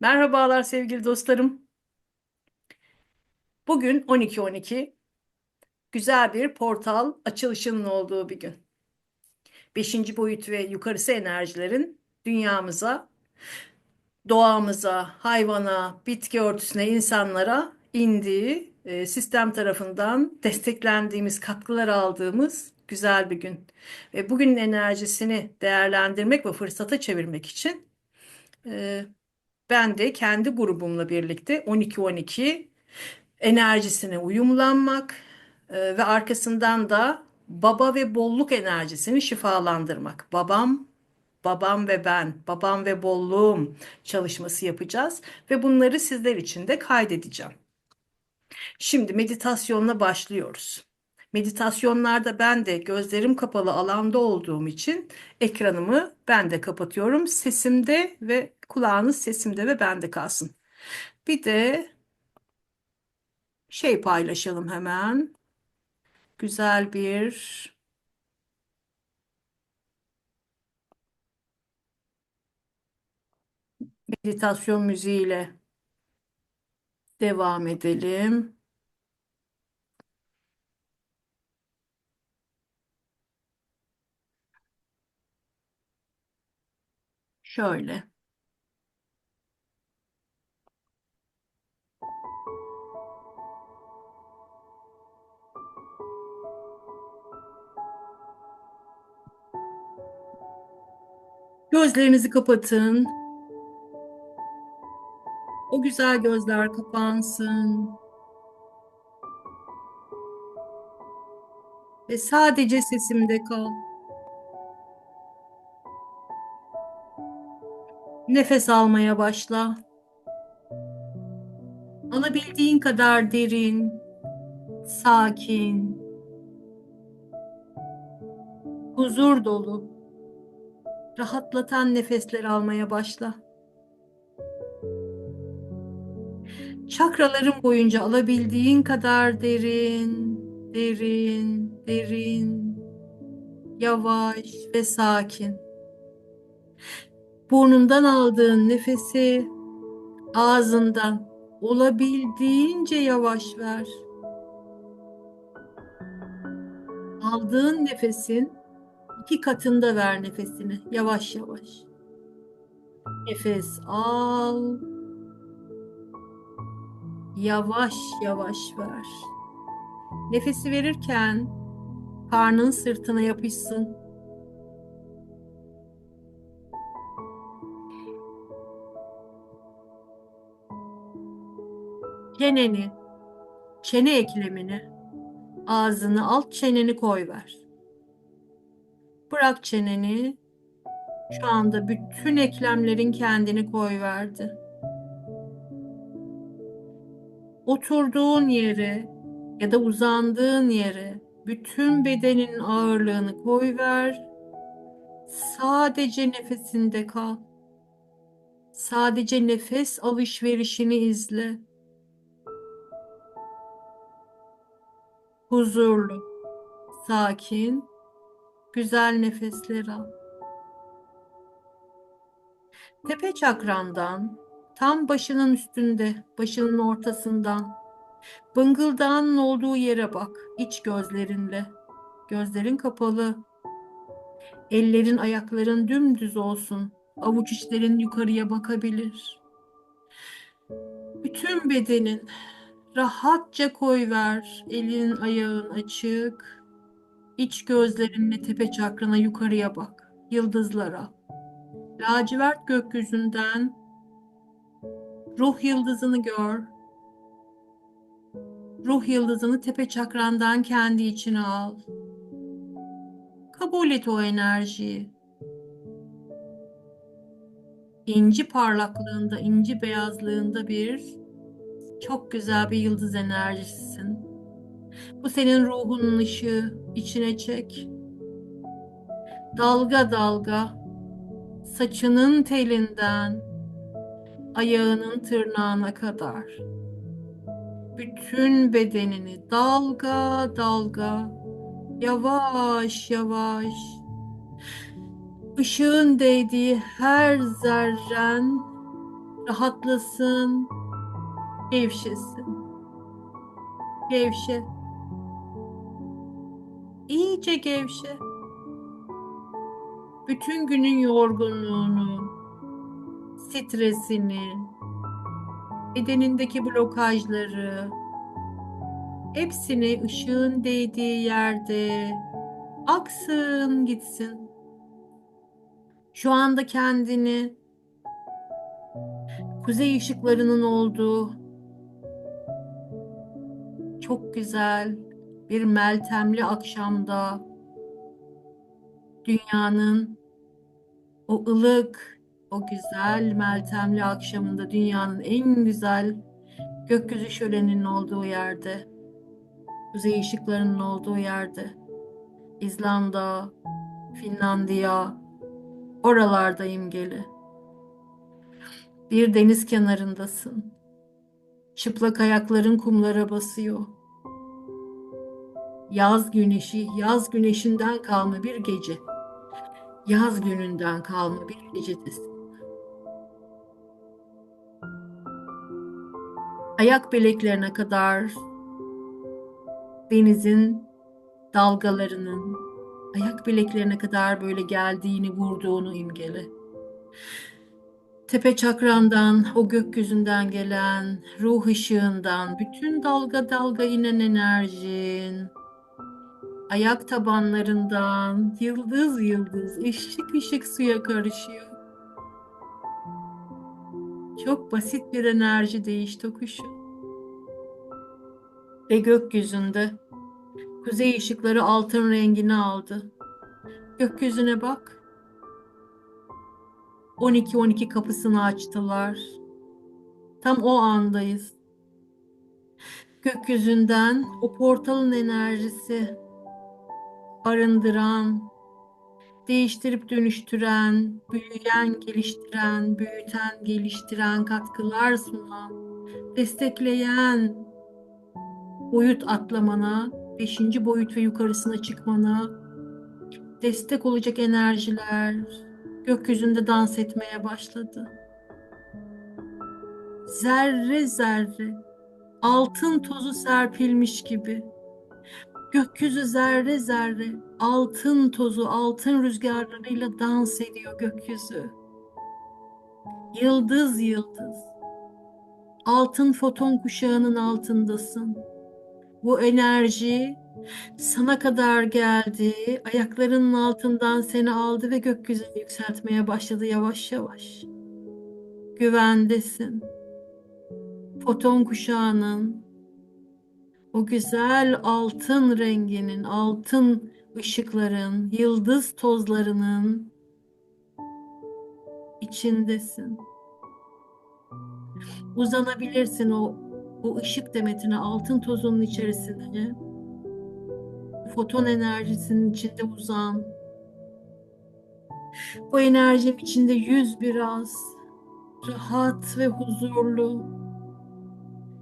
Merhabalar sevgili dostlarım. Bugün 12.12 güzel bir portal açılışının olduğu bir gün. Beşinci boyut ve yukarısı enerjilerin dünyamıza, doğamıza, hayvana, bitki örtüsüne, insanlara indiği, e, sistem tarafından desteklendiğimiz, katkılar aldığımız güzel bir gün. Ve bugünün enerjisini değerlendirmek ve fırsata çevirmek için e, ben de kendi grubumla birlikte 12-12 enerjisine uyumlanmak e, ve arkasından da baba ve bolluk enerjisini şifalandırmak. Babam, babam ve ben, babam ve bolluğum çalışması yapacağız ve bunları sizler için de kaydedeceğim. Şimdi meditasyonla başlıyoruz. Meditasyonlarda ben de gözlerim kapalı alanda olduğum için ekranımı ben de kapatıyorum. Sesimde ve kulağınız sesimde ve bende kalsın. Bir de şey paylaşalım hemen. Güzel bir meditasyon müziğiyle devam edelim. Şöyle. Gözlerinizi kapatın. O güzel gözler kapansın. Ve sadece sesimde kal. Nefes almaya başla. Alabildiğin kadar derin, sakin, huzur dolu, rahatlatan nefesler almaya başla. Çakraların boyunca alabildiğin kadar derin, derin, derin, yavaş ve sakin. Burnundan aldığın nefesi ağzından olabildiğince yavaş ver. Aldığın nefesin iki katında ver nefesini yavaş yavaş. Nefes al. Yavaş yavaş ver. Nefesi verirken karnın sırtına yapışsın. Çeneni, çene eklemini, ağzını alt çeneni koy ver. Bırak çeneni. Şu anda bütün eklemlerin kendini koy verdi. Oturduğun yere ya da uzandığın yere bütün bedenin ağırlığını koy ver. Sadece nefesinde kal. Sadece nefes alışverişini izle. Huzurlu, sakin, güzel nefesler al. Tepe çakrandan, tam başının üstünde, başının ortasından, bıngıldağının olduğu yere bak, iç gözlerinle. Gözlerin kapalı. Ellerin, ayakların dümdüz olsun. Avuç içlerin yukarıya bakabilir. Bütün bedenin rahatça koy ver. Elin, ayağın açık. İç gözlerinle tepe çakrana yukarıya bak. Yıldızlara. Lacivert gökyüzünden ruh yıldızını gör. Ruh yıldızını tepe çakrandan kendi içine al. Kabul et o enerjiyi. İnci parlaklığında, inci beyazlığında bir çok güzel bir yıldız enerjisisin. Bu senin ruhunun ışığı. içine çek. Dalga dalga saçının telinden ayağının tırnağına kadar bütün bedenini dalga dalga yavaş yavaş ışığın değdiği her zerren Rahatlasın. Gevşesin. Gevşe. İyice gevşe. Bütün günün yorgunluğunu, stresini, bedenindeki blokajları, hepsini ışığın değdiği yerde aksın gitsin. Şu anda kendini kuzey ışıklarının olduğu çok güzel bir meltemli akşamda dünyanın o ılık, o güzel meltemli akşamında dünyanın en güzel gökyüzü şöleninin olduğu yerde, kuzey ışıklarının olduğu yerde, İzlanda, Finlandiya, oralardayım geli. Bir deniz kenarındasın. Çıplak ayakların kumlara basıyor. Yaz güneşi, yaz güneşinden kalma bir gece. Yaz gününden kalma bir gecedesin. Ayak bileklerine kadar denizin dalgalarının ayak bileklerine kadar böyle geldiğini, vurduğunu imgele. Tepe çakrandan, o gökyüzünden gelen ruh ışığından, bütün dalga dalga inen enerjin, ayak tabanlarından yıldız yıldız, ışık ışık suya karışıyor. Çok basit bir enerji değiş tokuşu. Ve gökyüzünde kuzey ışıkları altın rengini aldı. Gökyüzüne bak. 12-12 kapısını açtılar. Tam o andayız. Gökyüzünden o portalın enerjisi arındıran, değiştirip dönüştüren, büyüyen, geliştiren, büyüten, geliştiren, katkılar sunan, destekleyen boyut atlamana, beşinci boyut ve yukarısına çıkmana destek olacak enerjiler gökyüzünde dans etmeye başladı. Zerre zerre altın tozu serpilmiş gibi gökyüzü zerre zerre altın tozu, altın rüzgarlarıyla dans ediyor gökyüzü. Yıldız yıldız. Altın foton kuşağının altındasın. Bu enerji sana kadar geldi, ayaklarının altından seni aldı ve gökyüzüne yükseltmeye başladı yavaş yavaş. Güvendesin. Foton kuşağının o güzel altın renginin, altın ışıkların, yıldız tozlarının içindesin. Uzanabilirsin o o ışık demetine, altın tozunun içerisine. Foton enerjisinin içinde uzan. Bu enerjinin içinde yüz biraz rahat ve huzurlu.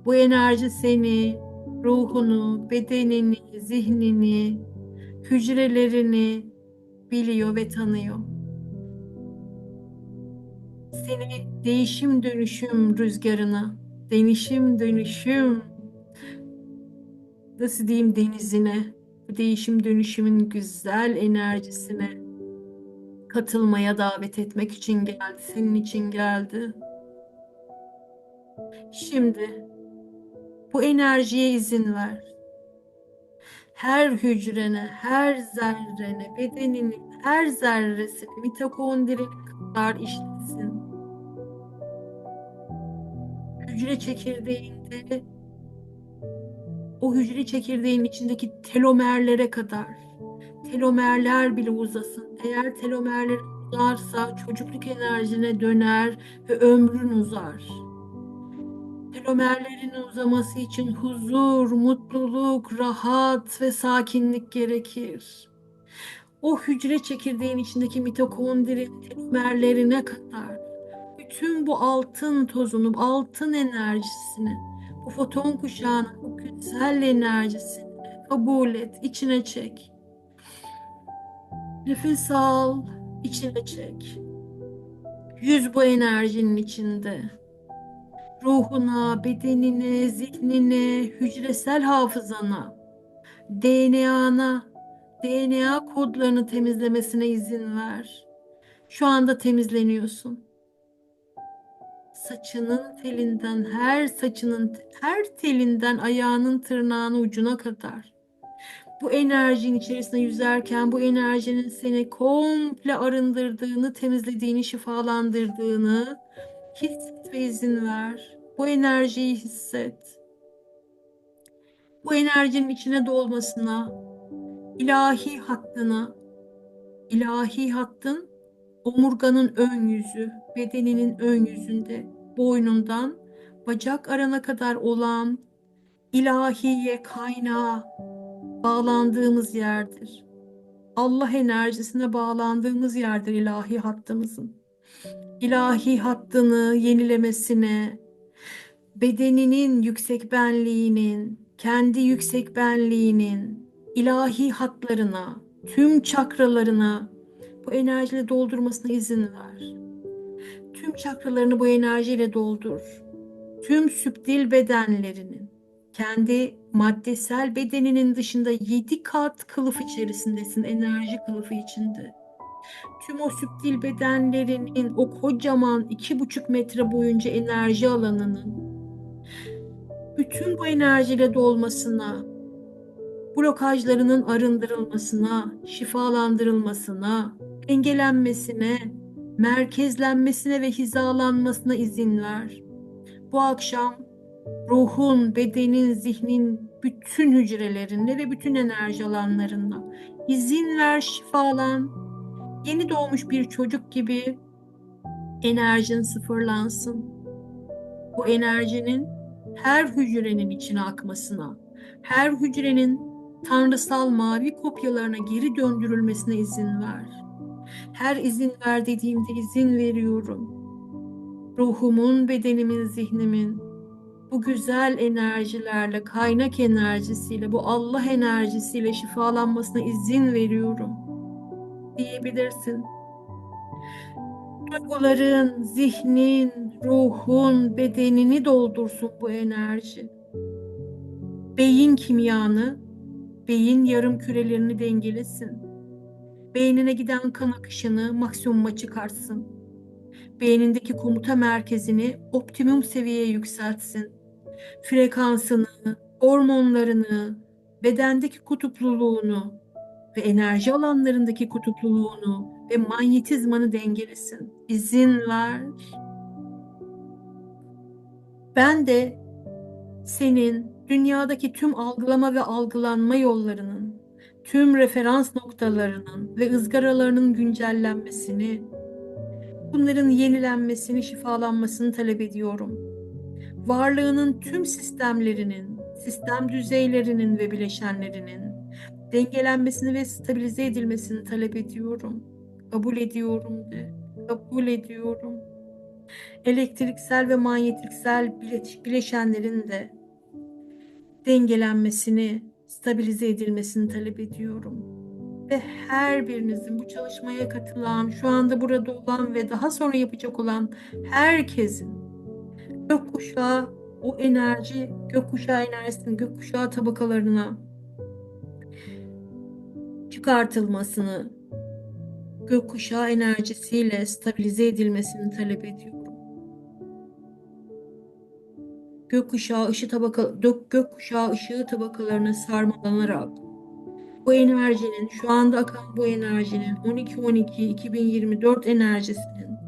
Bu enerji seni, ruhunu, bedenini, zihnini, hücrelerini biliyor ve tanıyor. Seni değişim dönüşüm rüzgarına, değişim dönüşüm nasıl diyeyim denizine, bu değişim dönüşümün güzel enerjisine katılmaya davet etmek için geldi, senin için geldi. Şimdi bu enerjiye izin ver. Her hücrene, her zerrene, bedeninin her zerresini mitokondrin kadar işlesin. Hücre çekirdeğinde o hücre çekirdeğin içindeki telomerlere kadar telomerler bile uzasın. Eğer telomerler uzarsa çocukluk enerjine döner ve ömrün uzar. Telomerlerin uzaması için huzur, mutluluk, rahat ve sakinlik gerekir. O hücre çekirdeğin içindeki mitokondrin telomerlerine kadar bütün bu altın tozunu, altın enerjisini, bu foton kuşağının bu güzel enerjisini kabul et, içine çek. Nefes al, içine çek. Yüz bu enerjinin içinde. ruhuna, bedenine, zihnine, hücresel hafızana, DNA'na, DNA kodlarını temizlemesine izin ver. Şu anda temizleniyorsun. Saçının telinden, her saçının, her telinden ayağının tırnağının ucuna kadar. Bu enerjinin içerisinde yüzerken bu enerjinin seni komple arındırdığını, temizlediğini, şifalandırdığını hisset ve izin ver. Bu enerjiyi hisset. Bu enerjinin içine dolmasına, ilahi hattına, ilahi hattın omurganın ön yüzü, bedeninin ön yüzünde, boynundan bacak arana kadar olan ilahiye kaynağa bağlandığımız yerdir. Allah enerjisine bağlandığımız yerdir ilahi hattımızın. İlahi hattını yenilemesine, bedeninin yüksek benliğinin, kendi yüksek benliğinin, ilahi hatlarına, tüm çakralarına bu enerjiyle doldurmasına izin ver. Tüm çakralarını bu enerjiyle doldur. Tüm süptil bedenlerinin, kendi maddesel bedeninin dışında yedi kat kılıf içerisindesin, enerji kılıfı içinde. Tüm o süptil bedenlerinin o kocaman iki buçuk metre boyunca enerji alanının bütün bu enerjiyle dolmasına, blokajlarının arındırılmasına, şifalandırılmasına, engelenmesine, merkezlenmesine ve hizalanmasına izin ver. Bu akşam ruhun, bedenin, zihnin bütün hücrelerinde ve bütün enerji alanlarında izin ver şifalan. Yeni doğmuş bir çocuk gibi enerjin sıfırlansın. Bu enerjinin her hücrenin içine akmasına, her hücrenin tanrısal mavi kopyalarına geri döndürülmesine izin ver. Her izin ver dediğimde izin veriyorum. Ruhumun, bedenimin, zihnimin bu güzel enerjilerle, kaynak enerjisiyle, bu Allah enerjisiyle şifalanmasına izin veriyorum diyebilirsin. Duyguların, zihnin, ruhun, bedenini doldursun bu enerji. Beyin kimyanı, beyin yarım kürelerini dengelesin. Beynine giden kan akışını maksimuma çıkartsın. Beynindeki komuta merkezini optimum seviyeye yükseltsin. Frekansını, hormonlarını, bedendeki kutupluluğunu ve enerji alanlarındaki kutupluluğunu ve manyetizmanı dengelesin. İzin ver. Ben de senin dünyadaki tüm algılama ve algılanma yollarının, tüm referans noktalarının ve ızgaralarının güncellenmesini, bunların yenilenmesini, şifalanmasını talep ediyorum. Varlığının tüm sistemlerinin, sistem düzeylerinin ve bileşenlerinin dengelenmesini ve stabilize edilmesini talep ediyorum. Kabul ediyorum de. Kabul ediyorum. Elektriksel ve manyetiksel bileşenlerin de dengelenmesini, stabilize edilmesini talep ediyorum. Ve her birinizin bu çalışmaya katılan, şu anda burada olan ve daha sonra yapacak olan herkesin gökkuşağı o enerji, gökkuşağı enerjisinin gökkuşağı tabakalarına çıkartılmasını, gökkuşağı enerjisiyle stabilize edilmesini talep ediyorum. Gökkuşağı ışığı tabaka, gökkuşağı ışığı tabakalarına sarmalanarak bu enerjinin şu anda akan bu enerjinin 12-12-2024 enerjisinin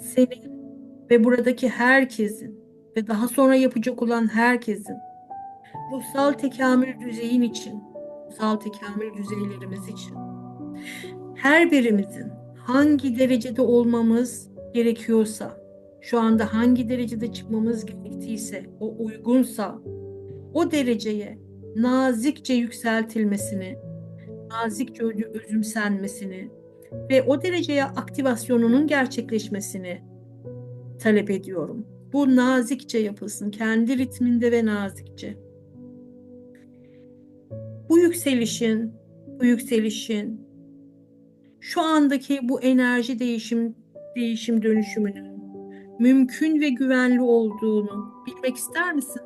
senin ve buradaki herkesin ve daha sonra yapacak olan herkesin ruhsal tekamül düzeyin için ruhsal tekamül düzeylerimiz için. Her birimizin hangi derecede olmamız gerekiyorsa, şu anda hangi derecede çıkmamız gerektiyse, o uygunsa, o dereceye nazikçe yükseltilmesini, nazikçe özümsenmesini ve o dereceye aktivasyonunun gerçekleşmesini talep ediyorum. Bu nazikçe yapılsın, kendi ritminde ve nazikçe bu yükselişin, bu yükselişin şu andaki bu enerji değişim değişim dönüşümünün mümkün ve güvenli olduğunu bilmek ister misin?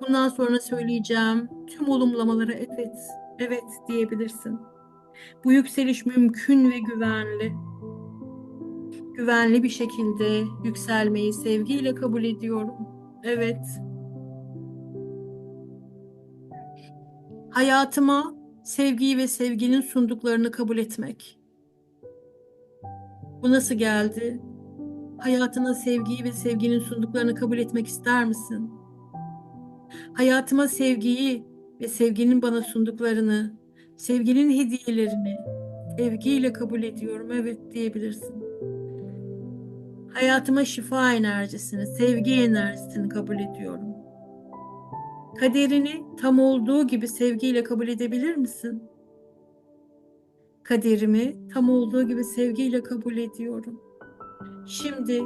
Bundan sonra söyleyeceğim tüm olumlamalara evet, evet diyebilirsin. Bu yükseliş mümkün ve güvenli. Güvenli bir şekilde yükselmeyi sevgiyle kabul ediyorum. Evet. Hayatıma sevgiyi ve sevginin sunduklarını kabul etmek. Bu nasıl geldi? Hayatına sevgiyi ve sevginin sunduklarını kabul etmek ister misin? Hayatıma sevgiyi ve sevginin bana sunduklarını, sevginin hediyelerini sevgiyle kabul ediyorum. Evet diyebilirsin. Hayatıma şifa enerjisini, sevgi enerjisini kabul ediyorum. Kaderini tam olduğu gibi sevgiyle kabul edebilir misin? Kaderimi tam olduğu gibi sevgiyle kabul ediyorum. Şimdi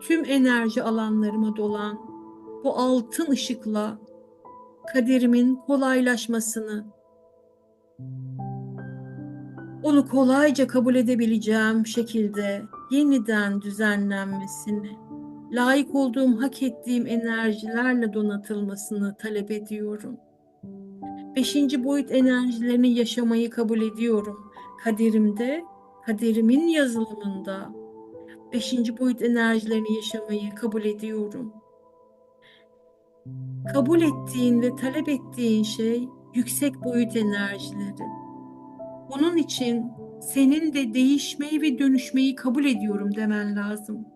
tüm enerji alanlarıma dolan bu altın ışıkla kaderimin kolaylaşmasını, onu kolayca kabul edebileceğim şekilde yeniden düzenlenmesini, layık olduğum, hak ettiğim enerjilerle donatılmasını talep ediyorum. Beşinci boyut enerjilerini yaşamayı kabul ediyorum. Kaderimde, kaderimin yazılımında beşinci boyut enerjilerini yaşamayı kabul ediyorum. Kabul ettiğin ve talep ettiğin şey yüksek boyut enerjileri. Bunun için senin de değişmeyi ve dönüşmeyi kabul ediyorum demen lazım.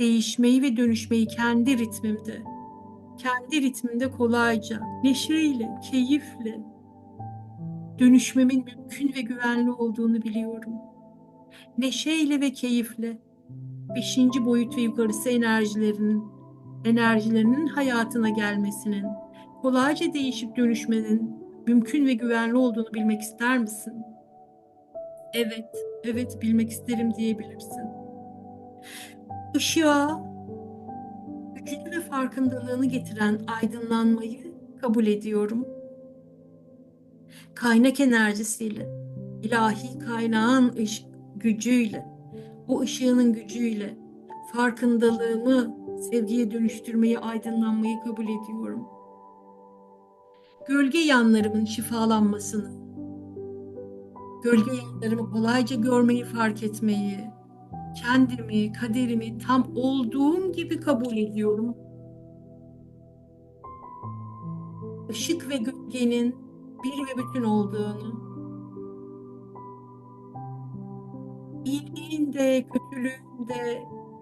Değişmeyi ve dönüşmeyi kendi ritmimde, kendi ritmimde kolayca, neşeyle, keyifle dönüşmemin mümkün ve güvenli olduğunu biliyorum. Neşeyle ve keyifle beşinci boyut ve yukarısı enerjilerinin enerjilerinin hayatına gelmesinin, kolayca değişip dönüşmenin mümkün ve güvenli olduğunu bilmek ister misin? Evet, evet bilmek isterim diyebilirsin. Işığa gücünü ve farkındalığını getiren aydınlanmayı kabul ediyorum. Kaynak enerjisiyle, ilahi kaynağın ışık gücüyle, o ışığının gücüyle farkındalığımı sevgiye dönüştürmeyi, aydınlanmayı kabul ediyorum. Gölge yanlarımın şifalanmasını, gölge yanlarımı kolayca görmeyi, fark etmeyi, kendimi, kaderimi tam olduğum gibi kabul ediyorum. Işık ve gölgenin bir ve bütün olduğunu, iyiliğin de,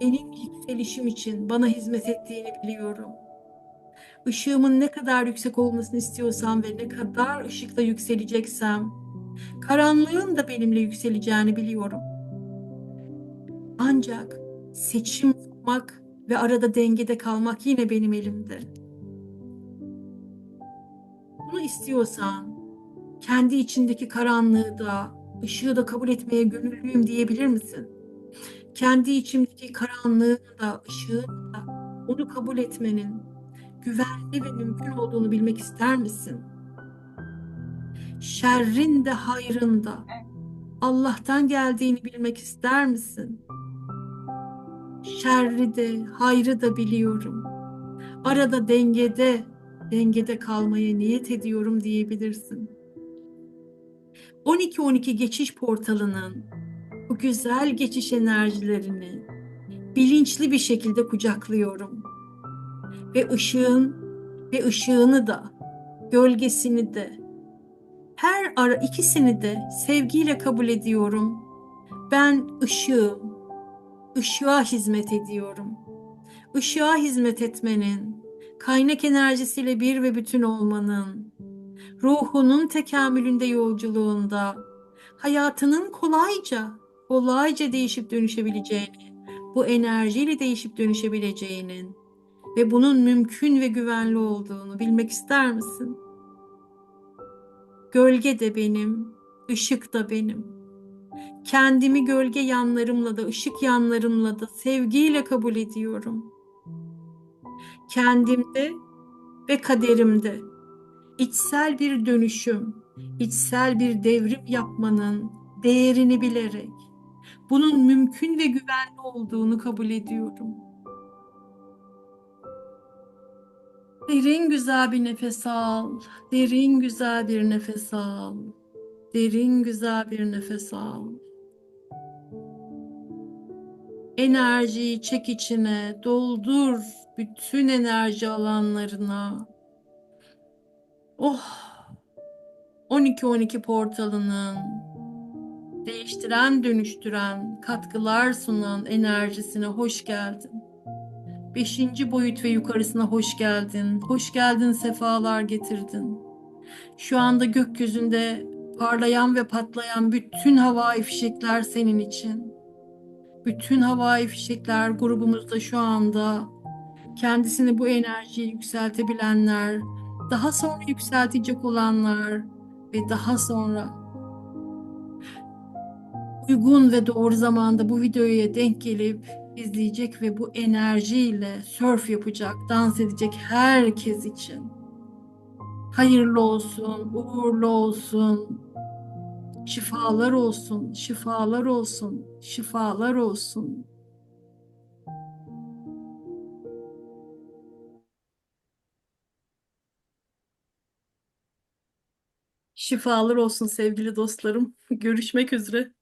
benim yükselişim için bana hizmet ettiğini biliyorum. Işığımın ne kadar yüksek olmasını istiyorsam ve ne kadar ışıkla yükseleceksem, karanlığın da benimle yükseleceğini biliyorum. Ancak seçim yapmak ve arada dengede kalmak yine benim elimde. Bunu istiyorsan kendi içindeki karanlığı da ışığı da kabul etmeye gönüllüyüm diyebilir misin? Kendi içimdeki karanlığı da ışığı da onu kabul etmenin güvenli ve mümkün olduğunu bilmek ister misin? Şerrin de hayrın da Allah'tan geldiğini bilmek ister misin? Şerri de hayrı da biliyorum. Arada dengede, dengede kalmaya niyet ediyorum diyebilirsin. 12-12 geçiş portalının bu güzel geçiş enerjilerini bilinçli bir şekilde kucaklıyorum. Ve ışığın ve ışığını da gölgesini de her ara ikisini de sevgiyle kabul ediyorum. Ben ışığım. Işığa hizmet ediyorum. Işığa hizmet etmenin, kaynak enerjisiyle bir ve bütün olmanın, ruhunun tekamülünde yolculuğunda, hayatının kolayca, kolayca değişip dönüşebileceğini, bu enerjiyle değişip dönüşebileceğinin ve bunun mümkün ve güvenli olduğunu bilmek ister misin? Gölge de benim, ışık da benim. Kendimi gölge yanlarımla da, ışık yanlarımla da sevgiyle kabul ediyorum. Kendimde ve kaderimde içsel bir dönüşüm, içsel bir devrim yapmanın değerini bilerek bunun mümkün ve güvenli olduğunu kabul ediyorum. Derin güzel bir nefes al. Derin güzel bir nefes al. Derin güzel bir nefes al. Enerjiyi çek içine, doldur bütün enerji alanlarına. Oh! 12-12 portalının değiştiren, dönüştüren, katkılar sunan enerjisine hoş geldin. Beşinci boyut ve yukarısına hoş geldin. Hoş geldin, sefalar getirdin. Şu anda gökyüzünde parlayan ve patlayan bütün havai fişekler senin için. Bütün havai fişekler grubumuzda şu anda kendisini bu enerjiyi yükseltebilenler, daha sonra yükseltecek olanlar ve daha sonra uygun ve doğru zamanda bu videoya denk gelip izleyecek ve bu enerjiyle surf yapacak, dans edecek herkes için. Hayırlı olsun, uğurlu olsun, şifalar olsun, şifalar olsun, şifalar olsun. Şifalar olsun sevgili dostlarım. Görüşmek üzere.